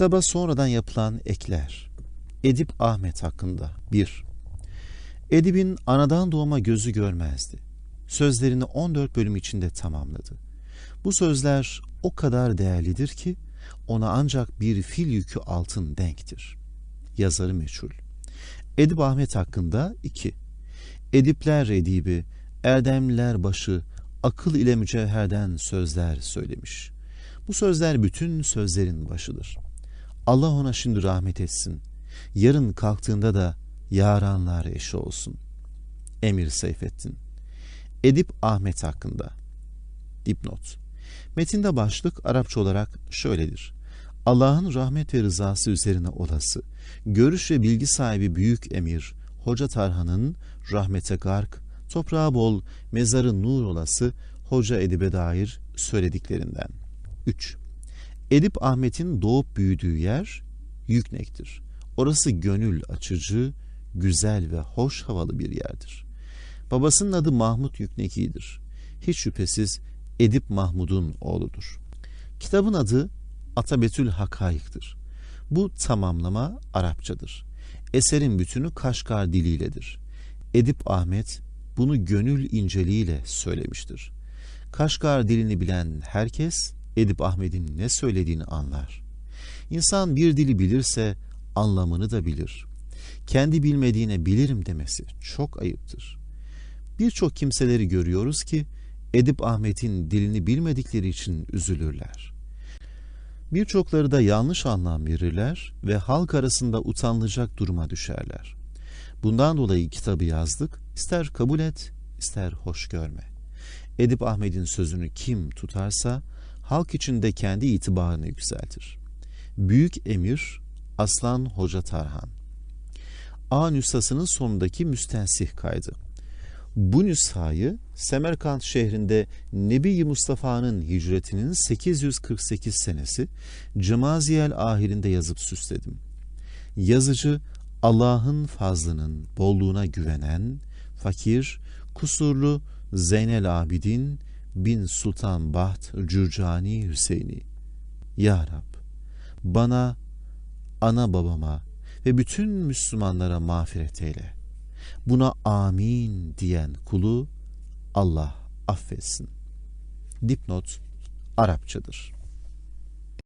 Kitaba sonradan yapılan ekler. Edip Ahmet hakkında 1. Edip'in anadan doğma gözü görmezdi. Sözlerini 14 bölüm içinde tamamladı. Bu sözler o kadar değerlidir ki ona ancak bir fil yükü altın denktir. Yazarı meçhul. Edip Ahmet hakkında 2. Edipler edibi, erdemliler başı, akıl ile mücevherden sözler söylemiş. Bu sözler bütün sözlerin başıdır. Allah ona şimdi rahmet etsin. Yarın kalktığında da yaranlar eşi olsun. Emir Seyfettin Edip Ahmet hakkında Dipnot Metinde başlık Arapça olarak şöyledir. Allah'ın rahmet ve rızası üzerine olası, görüş ve bilgi sahibi büyük emir, Hoca Tarhan'ın rahmete gark, toprağı bol, mezarı nur olası Hoca Edip'e dair söylediklerinden. 3. Edip Ahmet'in doğup büyüdüğü yer Yüknek'tir. Orası gönül açıcı, güzel ve hoş havalı bir yerdir. Babasının adı Mahmut Yükneki'dir. Hiç şüphesiz Edip Mahmud'un oğludur. Kitabın adı Atabetül Hakayık'tır. Bu tamamlama Arapçadır. Eserin bütünü Kaşgar diliyledir. Edip Ahmet bunu gönül inceliğiyle söylemiştir. Kaşgar dilini bilen herkes Edip Ahmet'in ne söylediğini anlar. İnsan bir dili bilirse anlamını da bilir. Kendi bilmediğine bilirim demesi çok ayıptır. Birçok kimseleri görüyoruz ki Edip Ahmet'in dilini bilmedikleri için üzülürler. Birçokları da yanlış anlam verirler ve halk arasında utanılacak duruma düşerler. Bundan dolayı kitabı yazdık, ister kabul et, ister hoş görme. Edip Ahmet'in sözünü kim tutarsa halk içinde kendi itibarını yükseltir. Büyük Emir Aslan Hoca Tarhan A nüshasının sonundaki müstensih kaydı. Bu nüshayı Semerkant şehrinde Nebi Mustafa'nın hicretinin 848 senesi Cemaziyel ahirinde yazıp süsledim. Yazıcı Allah'ın fazlının bolluğuna güvenen, fakir, kusurlu Zeynel Abidin bin Sultan Baht Cürcani Hüseyini. Ya Rab, bana, ana babama ve bütün Müslümanlara mağfiret eyle. Buna amin diyen kulu Allah affetsin. Dipnot Arapçadır.